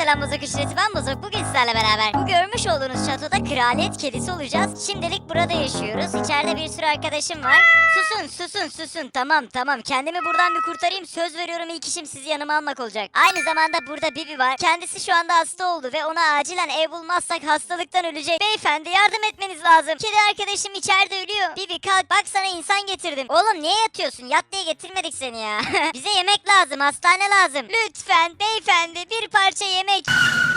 selam Bozok Üçleti ben Bozok. Bugün sizlerle beraber bu görmüş olduğunuz şatoda kraliyet kedisi olacağız. Şimdilik burada yaşıyoruz. İçeride bir sürü arkadaşım var. Susun susun susun tamam tamam. Kendimi buradan bir kurtarayım. Söz veriyorum ilk işim sizi yanıma almak olacak. Aynı zamanda burada Bibi var. Kendisi şu anda hasta oldu ve ona acilen ev bulmazsak hastalıktan ölecek. Beyefendi yardım etmeniz lazım. Kedi arkadaşım içeride ölüyor. Bibi kalk bak sana insan getirdim. Oğlum niye yatıyorsun? Yat diye getirmedik seni ya. Bize yemek lazım hastane lazım. Lütfen beyefendi bir parça yemek. damage!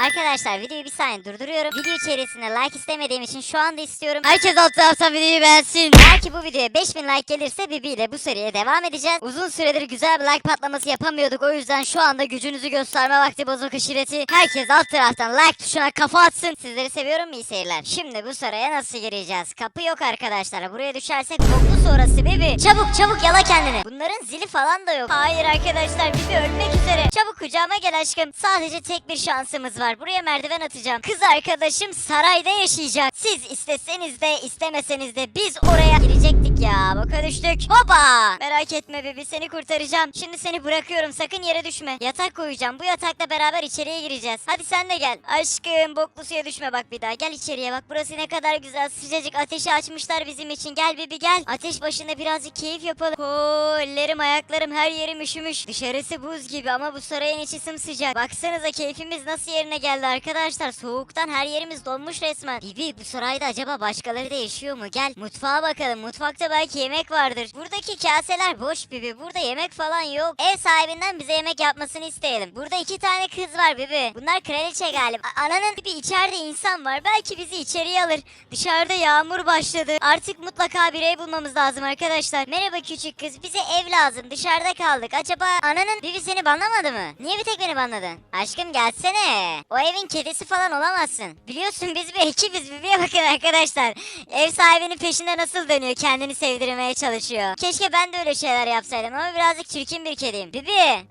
Arkadaşlar videoyu bir saniye durduruyorum. Video içerisinde like istemediğim için şu anda istiyorum. Herkes alt taraftan videoyu beğensin. Eğer ki bu videoya 5000 like gelirse Bibi ile bu seriye devam edeceğiz. Uzun süredir güzel bir like patlaması yapamıyorduk. O yüzden şu anda gücünüzü gösterme vakti bozuk aşireti. Herkes alt taraftan like tuşuna kafa atsın. Sizleri seviyorum iyi seyirler. Şimdi bu saraya nasıl gireceğiz? Kapı yok arkadaşlar. Buraya düşersek boklu sonrası Bibi. Çabuk çabuk yala kendini. Bunların zili falan da yok. Hayır arkadaşlar Bibi ölmek üzere. Çabuk kucağıma gel aşkım. Sadece tek bir şansımız var. Buraya merdiven atacağım. Kız arkadaşım sarayda yaşayacak. Siz isteseniz de istemeseniz de biz oraya girecektik ya. Boka düştük. Hopa. Merak etme Bibi seni kurtaracağım. Şimdi seni bırakıyorum sakın yere düşme. Yatak koyacağım. Bu yatakla beraber içeriye gireceğiz. Hadi sen de gel. Aşkım boklu suya düşme bak bir daha. Gel içeriye bak. Burası ne kadar güzel. Sıcacık ateşi açmışlar bizim için. Gel Bibi gel. Ateş başında birazcık keyif yapalım. Oo, ellerim ayaklarım her yerim üşümüş. Dışarısı buz gibi ama bu sarayın içi sımsıcak. Baksanıza keyfimiz nasıl yerine geldi arkadaşlar. Soğuktan her yerimiz donmuş resmen. Bibi bu sarayda acaba başkaları da yaşıyor mu? Gel mutfağa bakalım. Mutfakta belki yemek vardır. Buradaki kaseler boş Bibi. Burada yemek falan yok. Ev sahibinden bize yemek yapmasını isteyelim. Burada iki tane kız var Bibi. Bunlar kraliçe galiba. A- Ananın bir içeride insan var. Belki bizi içeriye alır. Dışarıda yağmur başladı. Artık mutlaka bir ev bulmamız lazım arkadaşlar. Merhaba küçük kız. Bize ev lazım. Dışarıda kaldık. Acaba ananın Bibi seni banlamadı mı? Niye bir tek beni banladın? Aşkım gelsene. O evin kedisi falan olamazsın. Biliyorsun biz bir ekibiz. Bibi'ye bakın arkadaşlar. Ev sahibinin peşinde nasıl dönüyor. Kendini sevdirmeye çalışıyor. Keşke ben de öyle şeyler yapsaydım ama birazcık çirkin bir kediyim. Bibi.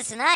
Ayıp ediyorsun ha.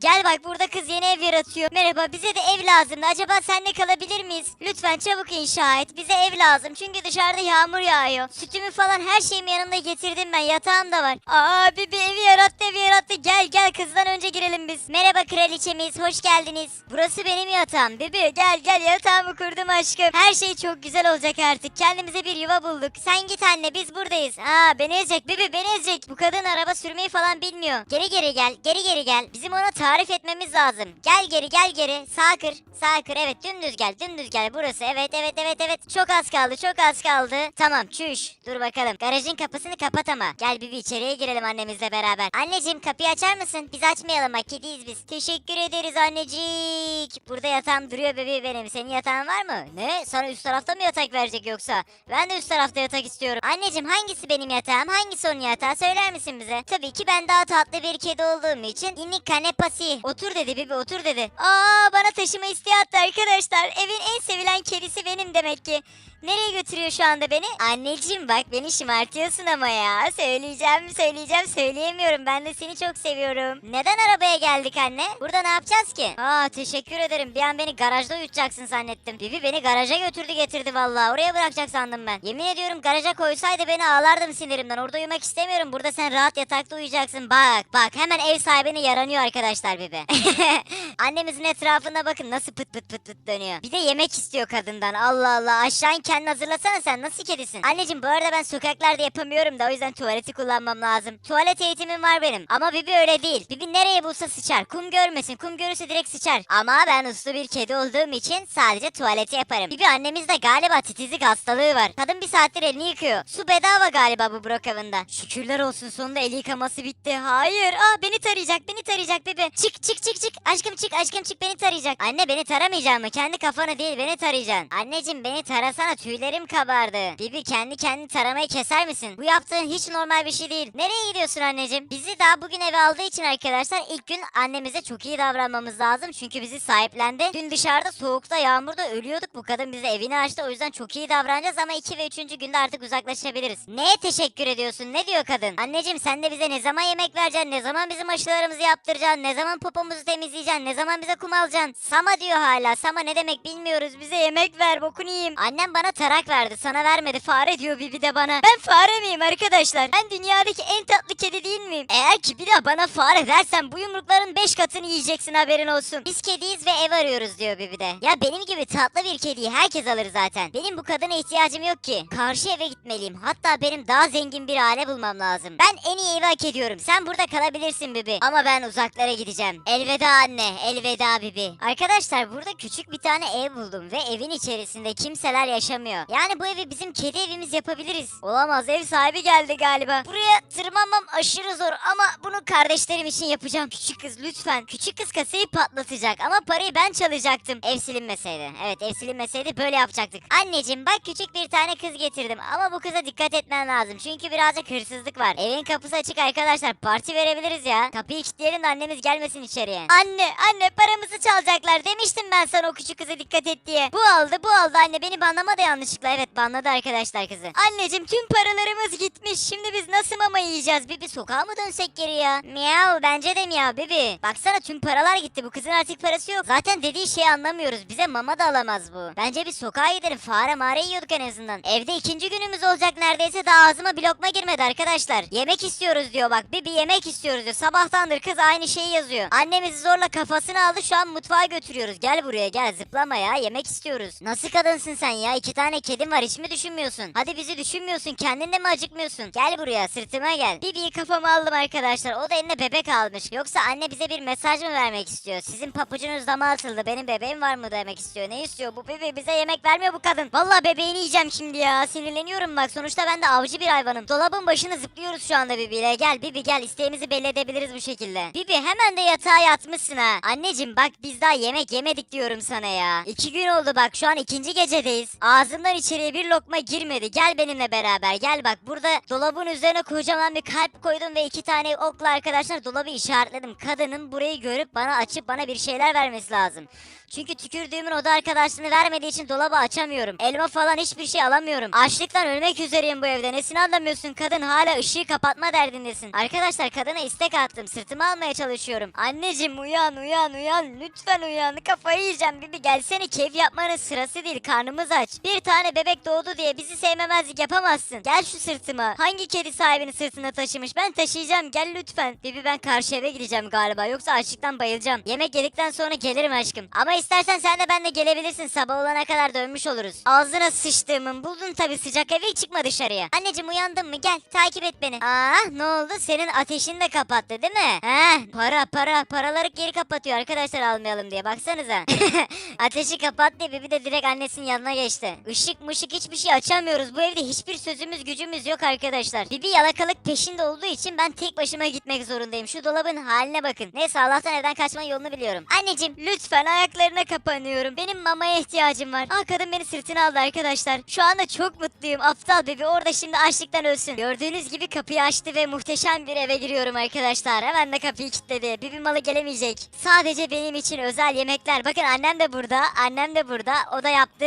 Gel bak burada kız yeni ev yaratıyor. Merhaba bize de ev lazımdı. Acaba seninle kalabilir miyiz? Lütfen çabuk inşa et. Bize ev lazım. Çünkü dışarıda yağmur yağıyor. Sütümü falan her şeyimi yanımda getirdim ben. Yatağım da var. Aa bir, bir evi yarattı evi yarattı. Gel gel kızdan önce girelim biz. Merhaba kraliçemiz. Hoş geldiniz. Burası benim yatağım. Bibi gel gel yatağımı kurdum aşkım. Her şey çok güzel olacak artık. Kendimize bir yuva bulduk. Sen git anne biz buradayız. Aa beni ezecek Bibi beni ezecek. Bu kadın araba sürmeyi falan bilmiyor. Geri geri gel. Geri geri gel. Bizim ona tarif etmemiz lazım. Gel geri gel geri. Sağ kır. Sağ kır. Evet dümdüz gel. Dümdüz gel. Burası. Evet evet evet evet. Çok az kaldı. Çok az kaldı. Tamam çüş. Dur bakalım. Garajın kapısını kapat ama. Gel Bibi içeriye girelim annemizle beraber. Anneciğim kapıyı açar mısın? Biz açmayalım bak kediyiz biz. Teşekkür ederiz annecik. Burada yatağım duruyor bebeğim benim. Senin yatağın var mı? Ne? Sana üst tarafta mı yatak verecek yoksa? Ben de üst tarafta yatak istiyorum. Anneciğim hangisi benim yatağım? Hangisi onun yatağı? Söyler misin bize? Tabii ki ben daha tatlı bir kedi olduğum için inni kanepasi. Otur dedi Bibi otur dedi. Aa bana taşıma isteği attı arkadaşlar. Evin en sevilen kedisi benim demek ki. Nereye götürüyor şu anda beni? Anneciğim bak beni şımartıyorsun ama ya. Söyleyeceğim mi söyleyeceğim söyleyemiyorum. Ben de seni çok seviyorum. Neden arabaya geldik anne? Burada ne yapacağız ki? Aa teşekkür ederim. Bir an beni garajda uyutacaksın zannettim. Bibi beni garaja götürdü getirdi vallahi. Oraya bırakacak sandım ben. Yemin ediyorum garaja koysaydı beni ağlardım sinirimden. Orada uyumak istemiyorum. Burada sen rahat yatakta uyuyacaksın. Bak bak hemen ev sahibine yaranıyor arkadaşlar Bibi. Annemizin etrafında bakın nasıl pıt pıt pıt pıt dönüyor. Bir de yemek istiyor kadından. Allah Allah aşağı kendini hazırlasana sen nasıl kedisin? Anneciğim bu arada ben sokaklarda yapamıyorum da o yüzden tuvaleti kullanmam lazım. Tuvalet eğitimim var benim. Ama Bibi öyle değil. Bibi nereye bulsa sıçar. Kum görmesin. Kum görürse direkt sıçar. Ama ben uslu bir kedi olduğum için sadece tuvaleti yaparım. Bibi annemizde galiba titizlik hastalığı var. Kadın bir saattir elini yıkıyor. Su bedava galiba bu Brookhaven'da. Şükürler olsun sonunda el yıkaması bitti. Hayır. Aa beni tarayacak. Beni tarayacak Bibi. Çık çık çık çık. Aşkım çık aşkım çık beni tarayacak. Anne beni taramayacak mı? Kendi kafanı değil beni tarayacaksın. Anneciğim beni tarasana tüylerim kabardı. Bibi kendi kendini taramayı keser misin? Bu yaptığın hiç normal bir şey değil. Nereye gidiyorsun anneciğim? Bizi daha bugün eve aldığı için arkadaşlar ilk gün annemize çok iyi davranmamız lazım. Çünkü bizi sahiplendi. Dün dışarıda soğukta yağmurda ölüyorduk. Bu kadın bize evini açtı. O yüzden çok iyi davranacağız ama 2 ve 3. günde artık uzaklaşabiliriz. Neye teşekkür ediyorsun? Ne diyor kadın? Anneciğim sen de bize ne zaman yemek vereceksin? Ne zaman bizim aşılarımızı yaptıracaksın? Ne zaman popomuzu temizleyeceksin? Ne zaman bize kum alacaksın? Sama diyor hala. Sama ne demek bilmiyoruz. Bize yemek ver bokunu yiyeyim. Annem bana bana tarak verdi. Sana vermedi. Fare diyor Bibi de bana. Ben fare miyim arkadaşlar? Ben dünyadaki en tatlı kedi değil miyim? Eğer ki bir daha bana fare dersen bu yumrukların 5 katını yiyeceksin haberin olsun. Biz kediyiz ve ev arıyoruz diyor Bibi de. Ya benim gibi tatlı bir kediyi herkes alır zaten. Benim bu kadına ihtiyacım yok ki. Karşı eve gitmeliyim. Hatta benim daha zengin bir aile bulmam lazım. Ben en iyi evi hak ediyorum. Sen burada kalabilirsin Bibi. Ama ben uzaklara gideceğim. Elveda anne. Elveda Bibi. Arkadaşlar burada küçük bir tane ev buldum ve evin içerisinde kimseler yaşamıyor. Yani bu evi bizim kedi evimiz yapabiliriz. Olamaz ev sahibi geldi galiba. Buraya tırmanmam aşırı zor ama bunu kardeşlerim için yapacağım. Küçük kız lütfen. Küçük kız kasayı patlatacak ama parayı ben çalacaktım. Ev silinmeseydi. Evet ev silinmeseydi böyle yapacaktık. Anneciğim bak küçük bir tane kız getirdim ama bu kıza dikkat etmen lazım. Çünkü birazcık hırsızlık var. Evin kapısı açık arkadaşlar. Parti verebiliriz ya. Kapıyı kilitleyelim de annemiz gelmesin içeriye. Anne anne paramızı çalacaklar. Demiştim ben sana o küçük kıza dikkat et diye. Bu aldı bu aldı anne. Beni banlamadı yanlışlıkla. Evet banladı arkadaşlar kızı. Anneciğim tüm paralarımız gitmiş. Şimdi biz nasıl mama yiyeceğiz? Bibi sokağa mı dönsek geri ya? Miyav bence de miyav Bibi. Baksana tüm paralar gitti. Bu kızın artık parası yok. Zaten dediği şeyi anlamıyoruz. Bize mama da alamaz bu. Bence bir sokağa gidelim. Fare mare yiyorduk en azından. Evde ikinci günümüz olacak neredeyse daha ağzıma bir lokma girmedi arkadaşlar. Yemek istiyoruz diyor bak. Bibi yemek istiyoruz diyor. Sabahtandır kız aynı şeyi yazıyor. Annemizi zorla kafasını aldı şu an mutfağa götürüyoruz. Gel buraya gel zıplama ya yemek istiyoruz. Nasıl kadınsın sen ya? İki tane kedin var hiç mi düşünmüyorsun? Hadi bizi düşünmüyorsun kendin de mi acıkmıyorsun? Gel buraya sırtıma gel. Bibi'yi kafama aldım arkadaşlar. O da eline bebek almış. Yoksa anne bize bir mesaj mı vermek istiyor? Sizin papucunuz dama atıldı. Benim bebeğim var mı demek istiyor. Ne istiyor bu Bibi? Bize yemek vermiyor bu kadın. Vallahi bebeğini yiyeceğim şimdi ya. Sinirleniyorum bak. Sonuçta ben de avcı bir hayvanım. Dolabın başını zıplıyoruz şu anda Bibi'yle. Gel Bibi gel. İsteğimizi belli edebiliriz bu şekilde. Bibi hemen de yatağa yatmışsın ha. Anneciğim bak biz daha yemek yemedik diyorum sana ya. İki gün oldu bak şu an ikinci gecedeyiz. Ağzımdan içeriye bir lokma girmedi. Gel benimle beraber gel bak. Burada dolabın üzerine kocaman bir kalp koydum ve iki tane okla arkadaşlar dolabı işaretledim. Kadının burayı görüp bana açıp bana bir şeyler vermesi lazım. Çünkü tükürdüğümün oda arkadaşlığını vermediği için dolabı açamıyorum. Elma falan hiçbir şey alamıyorum. Açlıktan ölmek üzereyim bu evde. Nesini anlamıyorsun? Kadın hala ışığı kapatma derdindesin. Arkadaşlar kadına istek attım. Sırtıma almaya çalışıyorum. Anneciğim uyan uyan uyan. Lütfen uyan. Kafayı yiyeceğim. Bibi gelsene keyif yapmanın sırası değil. Karnımız aç. Bir tane bebek doğdu diye bizi sevmemezlik yapamazsın. Gel şu sırtıma. Hangi kedi sahibini sırtına taşımış? Ben taşıyacağım. Gel lütfen. Bibi ben karşı eve gideceğim galiba. Yoksa açlıktan bayılacağım. Yemek yedikten sonra gelirim aşkım. Ama istersen sen de ben de gelebilirsin. Sabah olana kadar dönmüş oluruz. Ağzına sıçtığımın buldun tabi sıcak evi çıkma dışarıya. Anneciğim uyandın mı? Gel takip et beni. Aa ne oldu? Senin ateşini de kapattı değil mi? He para para. Paraları geri kapatıyor arkadaşlar almayalım diye. Baksanıza. Ateşi kapat diye Bibi de direkt annesinin yanına geçti. Işık mışık hiçbir şey açamıyoruz. Bu evde hiçbir sözümüz gücümüz yok arkadaşlar. Bibi yalakalık peşinde olduğu için ben tek başıma gitmek zorundayım. Şu dolabın haline bakın. Neyse Allah'tan evden kaçmanın yolunu biliyorum. Anneciğim lütfen ayaklarına kapanıyorum. Benim mamaya ihtiyacım var. Aa kadın beni sırtına aldı arkadaşlar. Şu anda çok mutluyum. Aptal Bibi orada şimdi açlıktan ölsün. Gördüğünüz gibi kapıyı açtı ve muhteşem bir eve giriyorum arkadaşlar. Hemen de kapıyı kilitledi. Bibi malı gelemeyecek. Sadece benim için özel yemekler. Bakın annem de burada. Annem de burada. O da yaptı.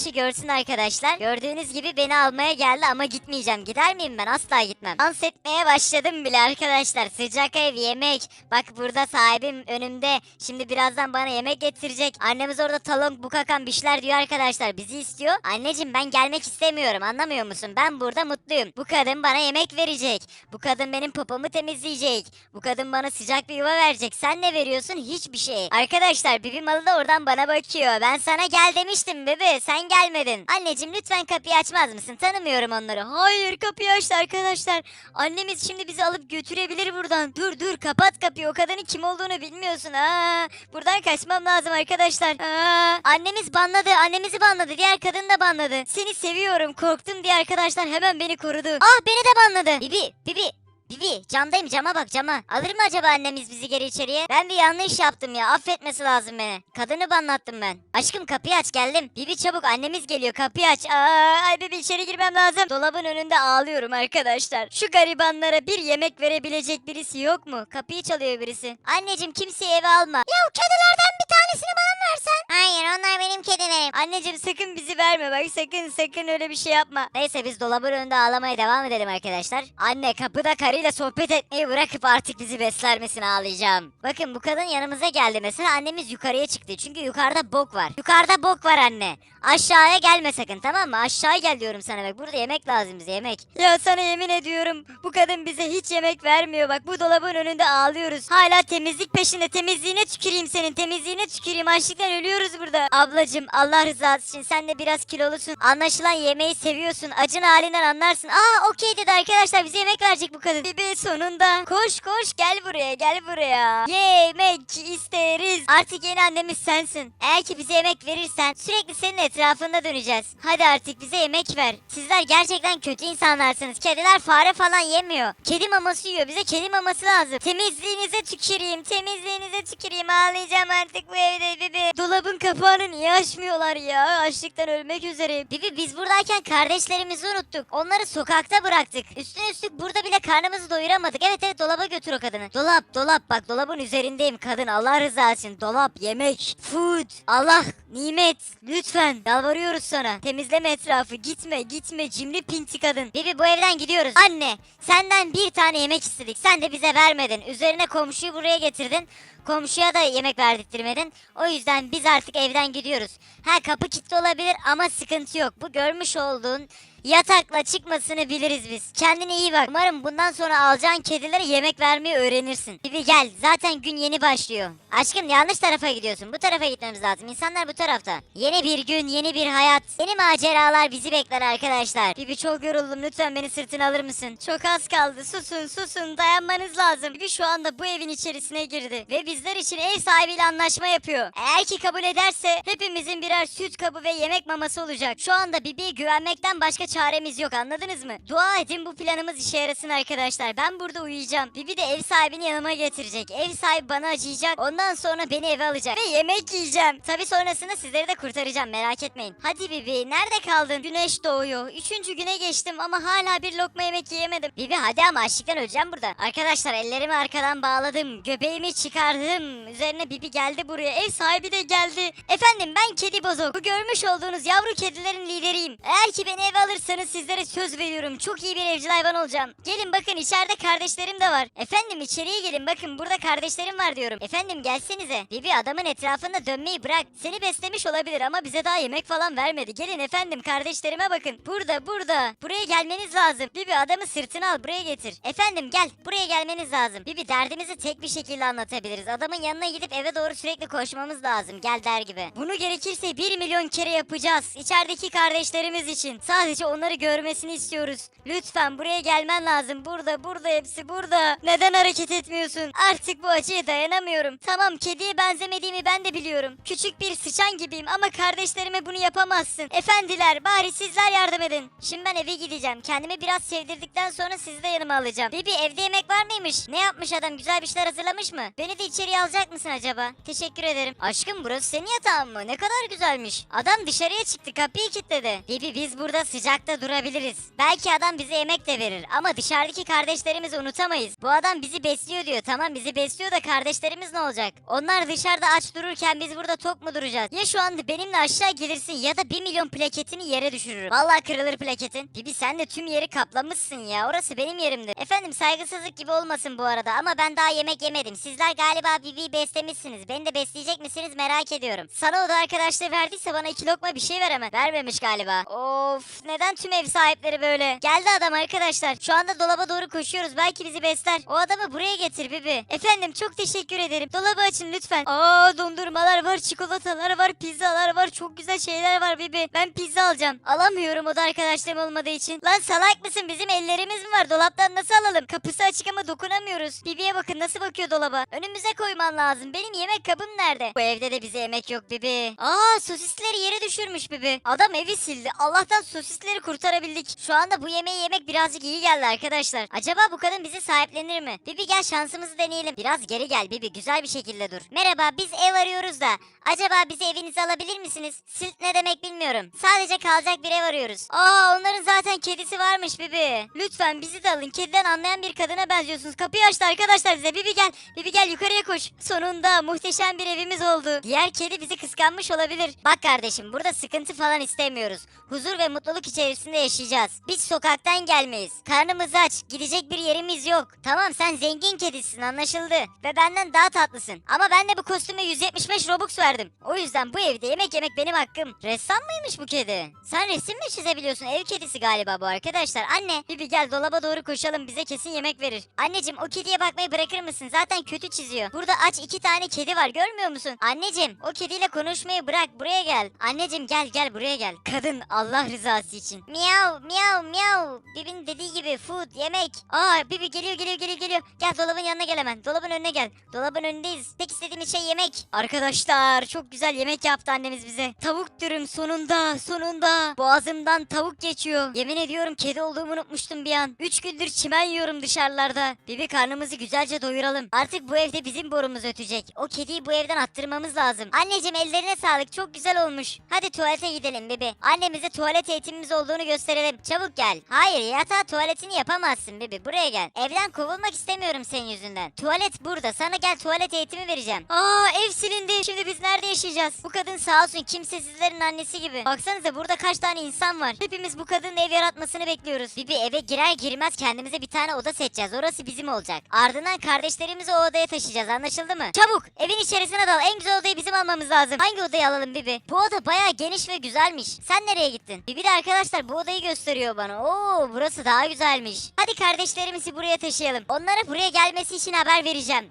Yanlışı görsün arkadaşlar. Gördüğünüz gibi beni almaya geldi ama gitmeyeceğim. Gider miyim ben? Asla gitmem. Dans etmeye başladım bile arkadaşlar. Sıcak ev, yemek. Bak burada sahibim önümde. Şimdi birazdan bana yemek getirecek. Annemiz orada talon bukakan bir şeyler diyor arkadaşlar. Bizi istiyor. Anneciğim ben gelmek istemiyorum. Anlamıyor musun? Ben burada mutluyum. Bu kadın bana yemek verecek. Bu kadın benim popomu temizleyecek. Bu kadın bana sıcak bir yuva verecek. Sen ne veriyorsun? Hiçbir şey. Arkadaşlar Bibi malı da oradan bana bakıyor. Ben sana gel demiştim bebe. Sen gelmedin. Anneciğim lütfen kapıyı açmaz mısın? Tanımıyorum onları. Hayır kapıyı açtı arkadaşlar. Annemiz şimdi bizi alıp götürebilir buradan. Dur dur kapat kapıyı. O kadının kim olduğunu bilmiyorsun. Aa, buradan kaçmam lazım arkadaşlar. Aa, annemiz banladı. Annemizi banladı. Diğer kadın da banladı. Seni seviyorum. Korktum diye arkadaşlar hemen beni korudu. Ah beni de banladı. Bibi, Bibi, Bibi camdayım cama bak cama. Alır mı acaba annemiz bizi geri içeriye? Ben bir yanlış yaptım ya affetmesi lazım beni. Kadını banlattım ben. Aşkım kapıyı aç geldim. Bibi çabuk annemiz geliyor kapıyı aç. Aa, ay Bibi içeri girmem lazım. Dolabın önünde ağlıyorum arkadaşlar. Şu garibanlara bir yemek verebilecek birisi yok mu? Kapıyı çalıyor birisi. Anneciğim kimseyi eve alma. Ya kedilerden tanesini bana mı versen? Hayır onlar benim kedilerim. Anneciğim sakın bizi verme bak sakın sakın öyle bir şey yapma. Neyse biz dolabın önünde ağlamaya devam edelim arkadaşlar. Anne kapıda karıyla sohbet etmeyi bırakıp artık bizi besler misin ağlayacağım. Bakın bu kadın yanımıza geldi mesela annemiz yukarıya çıktı. Çünkü yukarıda bok var. Yukarıda bok var anne. Aşağıya gelme sakın tamam mı? Aşağıya gel diyorum sana bak. Burada yemek lazım bize yemek. Ya sana yemin ediyorum bu kadın bize hiç yemek vermiyor. Bak bu dolabın önünde ağlıyoruz. Hala temizlik peşinde. Temizliğine tüküreyim senin. Temizliğine tüküreyim. Açlıktan ölüyoruz burada. Ablacım Allah rızası için sen de biraz kilolusun. Anlaşılan yemeği seviyorsun. Acın halinden anlarsın. Aa okey dedi arkadaşlar bize yemek verecek bu kadın. Bibi sonunda. Koş koş gel buraya gel buraya. Yemek isteriz. Artık yeni annemiz sensin. Eğer ki bize yemek verirsen sürekli senin etrafında döneceğiz. Hadi artık bize yemek ver. Sizler gerçekten kötü insanlarsınız. Kediler fare falan yemiyor. Kedi maması yiyor. Bize kedi maması lazım. Temizliğinize tüküreyim. Temizliğinize tüküreyim. Ağlayacağım artık bu evde Bibi. Dolabın kapağını niye açmıyorlar ya? Açlıktan ölmek üzereyim. Bibi biz buradayken kardeşlerimizi unuttuk. Onları sokakta bıraktık. Üstüne üstlük burada bile karnımızı doyuramadık. Evet evet dolaba götür o kadını. Dolap dolap bak dolabın üzerindeyim kadın. Allah rızası için. Dolap yemek. Food. Allah nimet. Lütfen yalvarıyoruz sana. Temizleme etrafı. Gitme gitme cimri pinti kadın. Bibi bu evden gidiyoruz. Anne senden bir tane yemek istedik. Sen de bize vermedin. Üzerine komşuyu buraya getirdin. Komşuya da yemek verdirtmedin. O yüzden biz artık evden gidiyoruz. Ha kapı kilitli olabilir ama sıkıntı yok. Bu görmüş olduğun yatakla çıkmasını biliriz biz. Kendine iyi bak. Umarım bundan sonra alacağın kedilere yemek vermeyi öğrenirsin. Bibi gel. Zaten gün yeni başlıyor. Aşkım yanlış tarafa gidiyorsun. Bu tarafa gitmemiz lazım. İnsanlar bu tarafta. Yeni bir gün, yeni bir hayat. Yeni maceralar bizi bekler arkadaşlar. Bibi çok yoruldum. Lütfen beni sırtına alır mısın? Çok az kaldı. Susun, susun. Dayanmanız lazım. Bibi şu anda bu evin içerisine girdi. Ve bizler için ev sahibiyle anlaşma yapıyor. Eğer ki kabul ederse hepimizin birer süt kabı ve yemek maması olacak. Şu anda Bibi'ye güvenmekten başka çaremiz yok anladınız mı? Dua edin bu planımız işe yarasın arkadaşlar. Ben burada uyuyacağım. Bibi de ev sahibini yanıma getirecek. Ev sahibi bana acıyacak. Ondan sonra beni eve alacak. Ve yemek yiyeceğim. Tabi sonrasında sizleri de kurtaracağım merak etmeyin. Hadi Bibi nerede kaldın? Güneş doğuyor. Üçüncü güne geçtim ama hala bir lokma yemek yiyemedim. Bibi hadi ama açlıktan öleceğim burada. Arkadaşlar ellerimi arkadan bağladım. Göbeğimi çıkardım. Üzerine Bibi geldi buraya. Ev sahibi de geldi. Efendim ben kedi bozok. Bu görmüş olduğunuz yavru kedilerin lideriyim. Eğer ki beni eve alırsanız sizlere söz veriyorum. Çok iyi bir evcil hayvan olacağım. Gelin bakın içeride kardeşlerim de var. Efendim içeriye gelin bakın burada kardeşlerim var diyorum. Efendim gelsenize. Bibi adamın etrafında dönmeyi bırak. Seni beslemiş olabilir ama bize daha yemek falan vermedi. Gelin efendim kardeşlerime bakın. Burada burada. Buraya gelmeniz lazım. Bibi adamı sırtına al buraya getir. Efendim gel buraya gelmeniz lazım. Bibi derdimizi tek bir şekilde anlatabiliriz. Adamın yanına gidip eve doğru sürekli koşmamız lazım. Gel der gibi. Bunu gerekirse bir milyon kere yapacağız. İçerideki kardeşlerimiz için. Sadece onları görmesini istiyoruz. Lütfen buraya gelmen lazım. Burada burada hepsi burada. Neden hareket etmiyorsun? Artık bu acıya dayanamıyorum. Tamam kediye benzemediğimi ben de biliyorum. Küçük bir sıçan gibiyim ama kardeşlerime bunu yapamazsın. Efendiler bari sizler yardım edin. Şimdi ben eve gideceğim. Kendimi biraz sevdirdikten sonra sizi de yanıma alacağım. Bibi evde yemek var mıymış? Ne yapmış adam? Güzel bir şeyler hazırlamış mı? Beni de içeriye alacak mısın acaba? Teşekkür ederim. Aşkım burası senin yatağın mı? Ne kadar güzelmiş. Adam dışarıya çıktı kapıyı kilitledi. Bibi biz burada sıcakta durabiliriz. Belki adam bize yemek de verir ama dışarıdaki kardeşlerimizi unutamayız. Bu adam bizi besliyor diyor. Tamam bizi besliyor da kardeşlerimiz ne olacak? Onlar dışarıda aç dururken biz burada tok mu duracağız? Ya şu anda benimle aşağı gelirsin ya da 1 milyon plaketini yere düşürürüm. Vallahi kırılır plaketin. Bibi sen de tüm yeri kaplamışsın ya. Orası benim yerimdi. Efendim saygısızlık gibi olmasın bu arada ama ben daha yemek yemedim. Sizler galiba Bibi'yi beslemişsiniz. Beni de besleyecek misiniz merak ediyorum. Sana o da arkadaşlığı verdiyse bana iki lokma bir şey ver hemen. Vermemiş galiba. Of neden tüm ev sahipleri böyle? Geldi adam arkadaşlar. Şu anda dolaba doğru koşuyoruz. Belki bizi besler. O adamı buraya getir Bibi. Efendim çok teşekkür ederim. Dolabı açın lütfen. Aa dondurmalar var, çikolatalar var, pizzalar var. Çok güzel şeyler var Bibi. Ben pizza alacağım. Alamıyorum o da arkadaşlarım olmadığı için. Lan salak mısın? Bizim ellerimiz mi var? Dolaptan nasıl alalım? Kapısı açık ama dokunamıyoruz. Bibi'ye bakın nasıl bakıyor dolaba. Önümüze koyman lazım. Benim yemek kabım nerede? Bu evde de bize yemek yok Bibi. Aa sosisleri yere düşürmüş Bibi. Adam evi sildi. Allah'tan sosisleri çocukları kurtarabildik. Şu anda bu yemeği yemek birazcık iyi geldi arkadaşlar. Acaba bu kadın bizi sahiplenir mi? Bibi gel şansımızı deneyelim. Biraz geri gel Bibi güzel bir şekilde dur. Merhaba biz ev arıyoruz da. Acaba bizi evinize alabilir misiniz? Silt ne demek bilmiyorum. Sadece kalacak bir ev arıyoruz. Aa onların zaten kedisi varmış Bibi. Lütfen bizi de alın. Kediden anlayan bir kadına benziyorsunuz. Kapıyı açtı arkadaşlar bize. Bibi gel. Bibi gel yukarıya koş. Sonunda muhteşem bir evimiz oldu. Diğer kedi bizi kıskanmış olabilir. Bak kardeşim burada sıkıntı falan istemiyoruz. Huzur ve mutluluk içerisinde yaşayacağız. Biz sokaktan gelmeyiz. Karnımız aç. Gidecek bir yerimiz yok. Tamam sen zengin kedisin anlaşıldı. Ve benden daha tatlısın. Ama ben de bu kostüme 175 Robux verdim. O yüzden bu evde yemek yemek benim hakkım. Ressam mıymış bu kedi? Sen resim mi çizebiliyorsun? Ev kedisi galiba bu arkadaşlar. Anne Bibi gel dolaba doğru koşalım bize kesin yemek verir. Anneciğim o kediye bakmayı bırakır mısın? Zaten kötü çiziyor. Burada aç iki tane kedi var görmüyor musun? Anneciğim o kediyle konuşmayı bırak buraya gel. Anneciğim gel gel buraya gel. Kadın Allah rızası için. Miyav miyav miyav. Bibi'nin dediği gibi food yemek. Aa Bibi geliyor geliyor geliyor geliyor. Gel dolabın yanına gel hemen. Dolabın önüne gel. Dolabın önündeyiz. Tek istediğimiz şey yemek. Arkadaşlar çok güzel yemek yaptı annemiz bize. Tavuk dürüm sonunda sonunda. Boğazımdan tavuk geçiyor. Yemin ediyorum kedi olduğumu unutmuştum bir an. Üç gündür çimen yiyorum dışarılarda. Bibi karnımızı güzelce doyuralım. Artık bu evde bizim borumuz ötecek. O kediyi bu evden attırmamız lazım. Anneciğim ellerine sağlık çok güzel olmuş. Hadi tuvalete gidelim Bibi. Annemize tuvalet eğitimimiz olduğunu gösterelim. Çabuk gel. Hayır yatağa tuvaletini yapamazsın Bibi. Buraya gel. Evden kovulmak istemiyorum senin yüzünden. Tuvalet burada. Sana gel tuvalet eğitimi vereceğim. Aa ev silindi. Şimdi biz nerede yaşayacağız? Bu kadın sağ olsun kimsesizlerin annesi gibi. Baksanıza burada kaç tane insan var. Hepimiz bu kadının ev yaratmasını bekliyoruz. Bibi eve girer girmez kendimize bir tane oda seçeceğiz. Orası bizim olacak. Ardından kardeşlerimizi o odaya taşıyacağız. Anlaşıldı mı? Çabuk evin içerisine dal. En güzel odayı bizim almamız lazım. Hangi odayı alalım Bibi? Bu oda bayağı geniş ve güzelmiş. Sen nereye gittin? Bibi de arkadaşlar bu odayı gösteriyor bana. Oo burası daha güzelmiş. Hadi kardeşlerimizi buraya taşıyalım. Onlara buraya gelmesi için haber vereceğim.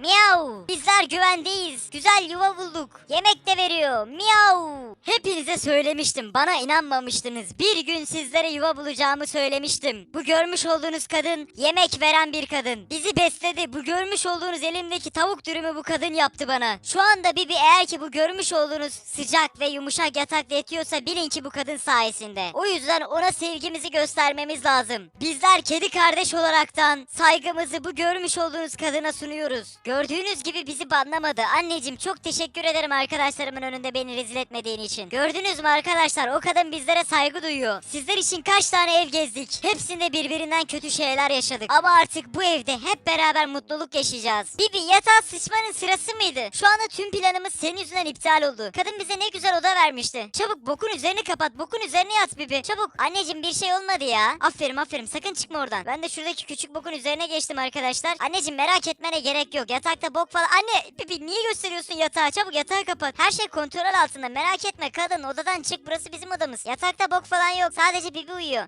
Miau. Bizler güvendeyiz. Güzel yuva bulduk. Yemek de veriyor. Miau. Hepinize söylemiştim. Bana inanmamıştınız. Bir gün sizlere yuva bulacağımı söylemiştim. Bu görmüş olduğunuz kadın yemek veren bir kadın. Bizi besledi. Bu görmüş olduğunuz elimdeki tavuk dürümü bu kadın yaptı bana. Şu anda Bibi eğer ki bu görmüş olduğunuz sıcak ve yumuşak yatakta yatıyorsa bilin ki bu kadın sayesinde. O yüzden ona sevgimizi göstermemiz lazım. Bizler kedi kardeş olaraktan saygımızı bu görmüş olduğunuz kadına sunuyoruz. Gördüğünüz gibi bizi banlamadı. Anneciğim çok teşekkür ederim arkadaşlarımın önünde beni rezil etmediğin için. Gördünüz mü arkadaşlar o kadın bizlere saygı duyuyor. Sizler için kaç tane ev gezdik. Hepsinde birbirinden kötü şeyler yaşadık. Ama artık bu evde hep beraber mutluluk yaşayacağız. Bibi yatağa sıçmanın sırası mıydı? Şu anda tüm planımız senin yüzünden iptal oldu. Kadın bize ne güzel oda vermişti. Çabuk bokun üzerini kapat. Bokun üzerine yat Bibi. Çabuk. Anneciğim bir şey olmadı ya. Aferin aferin sakın çıkma oradan. Ben de şuradaki küçük bokun üzerine geçtim arkadaşlar. Anneciğim merak etmene gerek yok. Yatakta bok falan. Anne Bibi niye gösteriyorsun yatağı? Çabuk yatağı kapat. Her şey kontrol altında. Merak etme kadın odadan çık. Burası bizim odamız. Yatakta bok falan yok. Sadece Bibi uyuyor.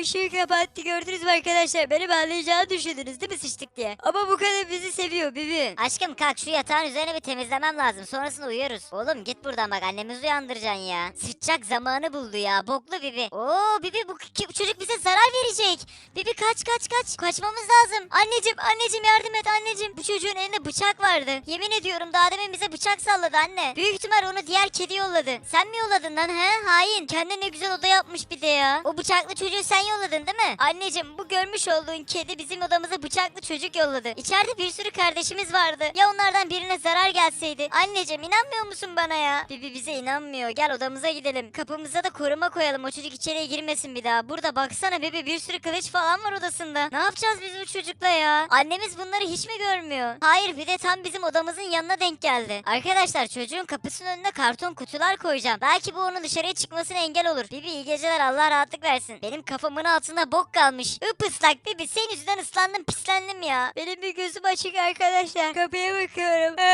Işığı kapattı gördünüz mü arkadaşlar? Beni bağlayacağını düşündünüz değil mi sıçtık diye? Ama bu kadın bizi seviyor Bibi. Aşkım kalk şu yatağın üzerine bir temizlemem lazım. Sonrasında uyuyoruz. Oğlum git buradan bak annemizi uyandıracaksın ya. Sıçacak zamanı buldu ya. Boklu Bibi. Oo Bibi bu, ki- çocuk bize zarar verecek. Bibi kaç kaç kaç. Kaçmamız lazım. Anneciğim anneciğim yardım et anneciğim. Bu çocuğun elinde bıçak vardı. Yemin ediyorum daha demin bize bıçak salladı anne. Büyük ihtimal onu diğer kedi yolladı. Sen mi yolladın lan he? Hain. Kendine ne güzel oda yapmış bir de ya. O bıçaklı çocuğu sen yolladın değil mi? Anneciğim bu görmüş olduğun kedi bizim odamıza bıçaklı çocuk yolladı. İçeride bir sürü kardeşimiz vardı. Ya onlardan birine zarar gelseydi? Anneciğim inanmıyor musun bana ya? Bibi bize inanmıyor. Gel odamıza gidelim. Kapımıza da koruma koyalım. O çocuk içeriye girmesin bir daha. Burada baksana Bibi bir sürü kılıç falan var odasında. Ne yapacağız biz bu çocukla ya? Annemiz bunları hiç mi görmüyor? Hayır bir de tam bizim odamızın yanına denk geldi. Arkadaşlar çocuğun kapısının önüne karton kutular koyacağım. Belki bu onun dışarıya çıkmasına engel olur. Bibi iyi geceler Allah rahatlık versin. Benim kafamın altında bok kalmış. Ipaslak Bibi senin yüzünden ıslandım pislendim ya. Benim bir gözüm açık arkadaşlar. Kapıya bakıyorum. Ee,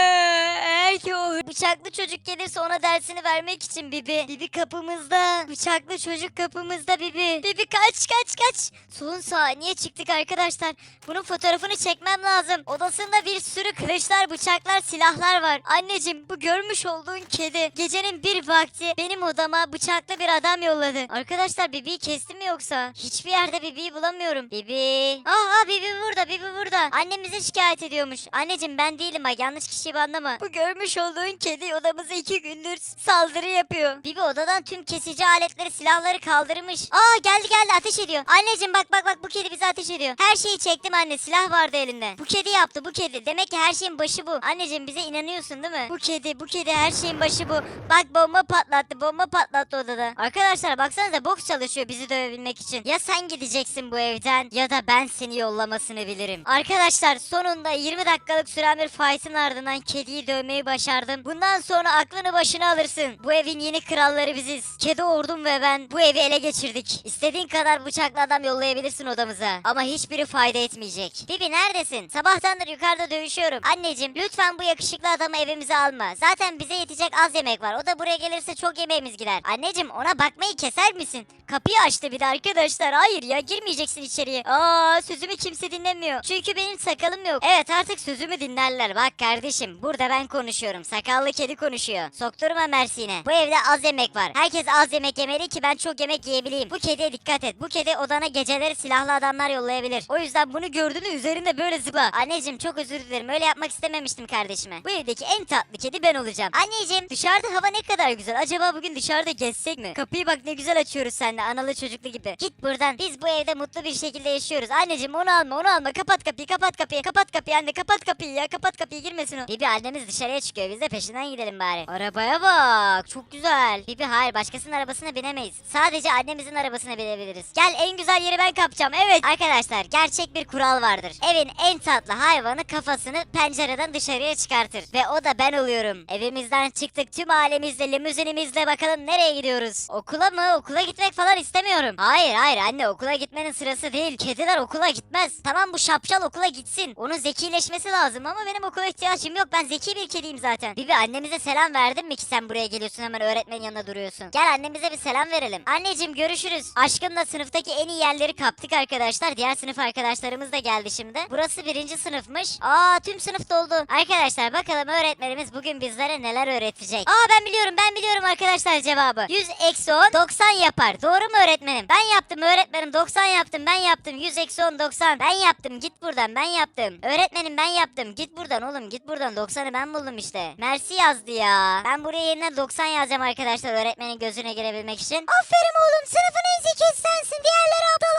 Eğer ki o bıçaklı çocuk gelirse ona dersini vermek için Bibi. Bibi kapımızda. Bıçaklı çocuk kapımızda Bibi. Bibi kaç kaç kaç. Son saniye çıktık arkadaşlar. Bunun fotoğrafını çekmem lazım. Odasında bir sürü kılıçlar, bıçaklar, silahlar var. Anneciğim bu görmüş olduğun kedi gecenin bir vakti benim odama bıçaklı bir adam yolladı. Arkadaşlar Bibi'yi kesti mi yoksa? Hiçbir yerde Bibi'yi bulamıyorum. Bibi. Aa Bibi burada, Bibi burada. Annemize şikayet ediyormuş. Anneciğim ben değilim bak yanlış kişiyi anlama. Bu görmüş olduğun kedi odamıza iki gündür saldırı yapıyor. Bibi odadan tüm kesici aletleri, silahları kaldırmış. Aa geldi geldi ateş ediyor. Anneciğim bak bak bak bu kedi bize ateş ediyor. Her şeyi çektim anne silah vardı elinde. Bu kedi yaptı bu kedi. Demek ki her şeyin başı bu. Anneciğim bize inanıyorsun değil mi? Bu kedi bu kedi her şeyin başı bu. Bak bomba patlattı bomba patlattı odada. Arkadaşlar baksanıza boks çalışıyor bizi dövebilmek için. Ya sen gideceksin bu evden ya da ben seni yollamasını bilirim. Arkadaşlar sonunda 20 dakikalık süren bir fight'ın ardından kediyi dövmeyi başardım. Bundan sonra aklını başına alırsın. Bu evin yeni kralları biziz. Kedi ordum ve ben bu evi ele geçirdik. İstediğin kadar bıçaklı adam yollayabilirsin odamıza. Ama hiçbiri fayda etmeyecek. Bibi neredesin? Sabahtandır yukarıda dövüşüyorum. Anneciğim lütfen bu yakışıklı adamı evimize alma. Zaten bize yetecek az yemek var. O da buraya gelirse çok yemeğimiz gider. Anneciğim ona bakmayı keser misin? Kapıyı açtı bir de arkadaşlar. Hayır ya girmeyeceksin içeriye. Aa sözümü kimse dinlemiyor. Çünkü benim sakalım yok. Evet artık sözümü dinlerler. Bak kardeşim burada ben konuşuyorum. Sakallı kedi konuşuyor. Sokturma Mersin'e. Bu evde az yemek var. Herkes az yemek yemeli ki ben çok yemek yiyebileyim. Bu kediye dikkat et. Bu kedi odana geceleri silahlı adamlar yollayabilir. O yüzden bunu gördüğünde üzerinde böyle zıpla. Anneciğim çok özür dilerim. Öyle yapmak istememiştim kardeşime. Bu evdeki en tatlı kedi ben olacağım. Anneciğim dışarıda hava ne kadar güzel. Acaba bugün dışarıda gezsek mi? Kapıyı bak ne güzel açıyoruz seninle analı çocuklu gibi. Git buradan. Biz bu evde mutlu bir şekilde yaşıyoruz. Anneciğim onu alma onu alma. Kapat kapıyı kapat kapıyı. Kapat kapıyı anne kapat kapıyı ya. Kapat kapıyı girmesin o. Bibi annemiz dışarıya çıkıyor. Biz de peşinden gidelim bari. Arabaya bak. Çok güzel. Bibi hayır başkasının arabasına binemeyiz. Sadece annemizin arabasına binebiliriz. Gel en güzel yeri ben kapacağım. Evet. Arkadaşlar gerçek bir kural vardır. Evin en tatlı hayvanı kafasını pencereden dışarıya çıkartır. Ve o da ben oluyorum. Evimizden çıktık tüm ailemizle limuzinimizle bakalım nereye gidiyoruz. Okula mı? Okula gitmek falan istemiyorum. Hayır hayır anne okula gitmenin sırası değil. Kediler okula gitmez. Tamam bu şapşal okula gitsin. Onun zekileşmesi lazım ama benim okula ihtiyacım yok. Ben zeki bir kediyim zaten. Bibi annemize selam verdin mi ki sen buraya geliyorsun hemen öğretmenin yanına duruyorsun. Gel annemize bir selam verelim. Anneciğim görüşürüz. Aşkımla sınıftaki en iyi yerleri kaptık arkadaşlar. Diğer sınıf arkadaşlarımız da geldi şimdi. Burası birinci sınıfmış. Aa tüm sınıf doldu. Arkadaşlar bakalım öğretmenimiz bugün bizlere neler öğretecek. Aa ben biliyorum ben biliyorum arkadaşlar cevabı. 100 eksi 10 90 yapar. Doğru mu öğretmenim? Ben yaptım öğretmenim 90 yaptım ben yaptım. 100 eksi 10 90. Ben yaptım git buradan ben yaptım. Öğretmenim ben yaptım. Git buradan oğlum git buradan 90'ı ben buldum işte. Mersi yazdı ya. Ben buraya yeniden 90 yazacağım arkadaşlar öğretmenin gözüne girebilmek için. Aferin oğlum sınıfın en zekisi sensin. Diğerleri aptal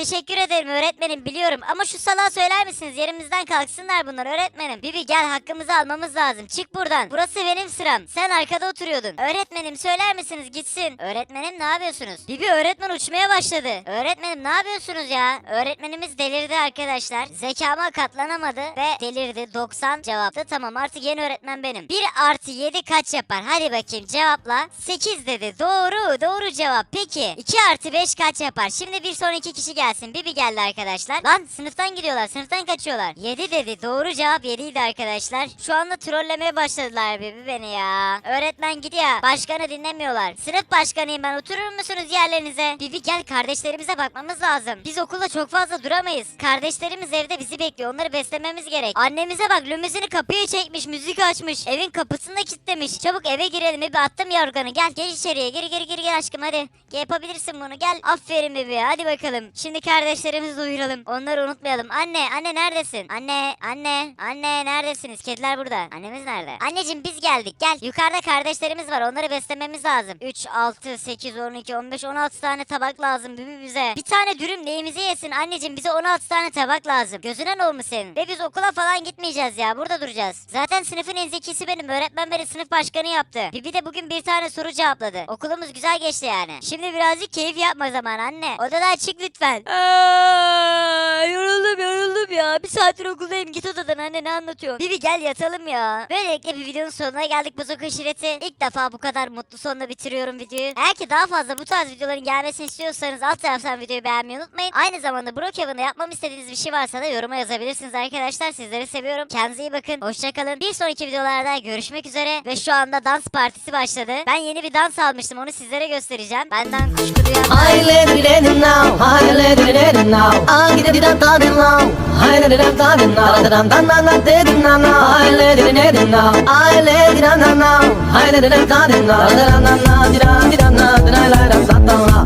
Teşekkür ederim öğretmenim biliyorum ama şu salağa söyler misiniz? Yerimizden kalksınlar bunlar öğretmenim. Bibi gel hakkımızı almamız lazım. Çık buradan. Burası benim sıram. Sen arkada oturuyordun. Öğretmenim söyler misiniz gitsin. Öğretmenim ne yapıyorsunuz? Bibi öğretmen uçmaya başladı. Öğretmenim ne yapıyorsunuz ya? Öğretmenimiz delirdi arkadaşlar. Zekama katlanamadı ve delirdi. 90 cevaptı. Tamam artık yeni öğretmen benim. 1 artı 7 kaç yapar? Hadi bakayım cevapla. 8 dedi. Doğru. Doğru cevap. Peki 2 artı 5 kaç yapar? Şimdi bir sonraki kişi gelsin. Bibi geldi arkadaşlar. Lan sınıftan gidiyorlar. Sınıftan kaçıyorlar. 7 dedi. Doğru cevap 7 idi arkadaşlar. Şu anda trollemeye başladılar Bibi beni ya. Öğretmen gidiyor. Başkanı dinlemiyorlar. Sınıf başkanıyım ben. Oturur musunuz yerlerinize? Bibi gel kardeşlerimize bakmamız lazım. Biz okulda çok fazla duramayız. Kardeşlerimiz evde bizi bekliyor. Onları beslememiz gerek. Annemize bak lümüzini kapıya çekmiş. Müzik açmış. Evin kapısını da kilitlemiş. Çabuk eve girelim. Bibi attım yorganı. Gel gel içeriye. Geri geri geri gel aşkım hadi. Yapabilirsin bunu. Gel. Aferin Bibi. Hadi bakalım. Şimdi kardeşlerimizi doyuralım. Onları unutmayalım. Anne anne neredesin? Anne anne anne neredesiniz? Kediler burada. Annemiz nerede? Anneciğim biz geldik. Gel. Yukarıda kardeşlerimiz var. Onları beslememiz lazım. 3, 6, 8, 12, 15, 16 tane tabak lazım Bibi bize. Bir tane dürüm neyimizi yesin anneciğim. Bize 16 tane tabak lazım. Gözüne ne olmuş senin? Ve biz okula falan gitmeyeceğiz ya. Burada duracağız. Zaten sınıfın en zekisi benim. Öğretmen beni sınıf başkanı yaptı. Bibi de bugün bir tane soru cevapladı. Okulumuz güzel geçti yani. Şimdi birazcık keyif yapma zaman anne. Odadan çık lütfen. Yoruldum yoruldum ya. Bir saattir okuldayım. Git odadan anne ne anlatıyorsun? Bibi gel yatalım ya. Böylelikle bir videonun sonuna geldik bu aşireti. İlk defa bu kadar mutlu sonla bitiriyorum videoyu. Eğer ki daha fazla bu tarz videoların gelmesini istiyorsanız alt taraftan videoyu beğenmeyi unutmayın. Aynı zamanda Brookhaven'da yapmamı istediğiniz bir şey varsa da yoruma yazabilirsiniz arkadaşlar. Sizleri seviyorum. Kendinize iyi bakın. Hoşçakalın. Bir sonraki videolarda görüşmek üzere. Ve şu anda dans partisi başladı. Ben yeni bir dans almıştım. Onu sizlere göstereceğim. Benden kuşku duyan... I live it in dedin now. Ah gidi di da da din now. Hay da da da din now. Da da da da da dedin now now. Ay le di ne din now. Ay le di da da now. Hay da da da din now. Da da da da di da di da na di da la da sa ta la.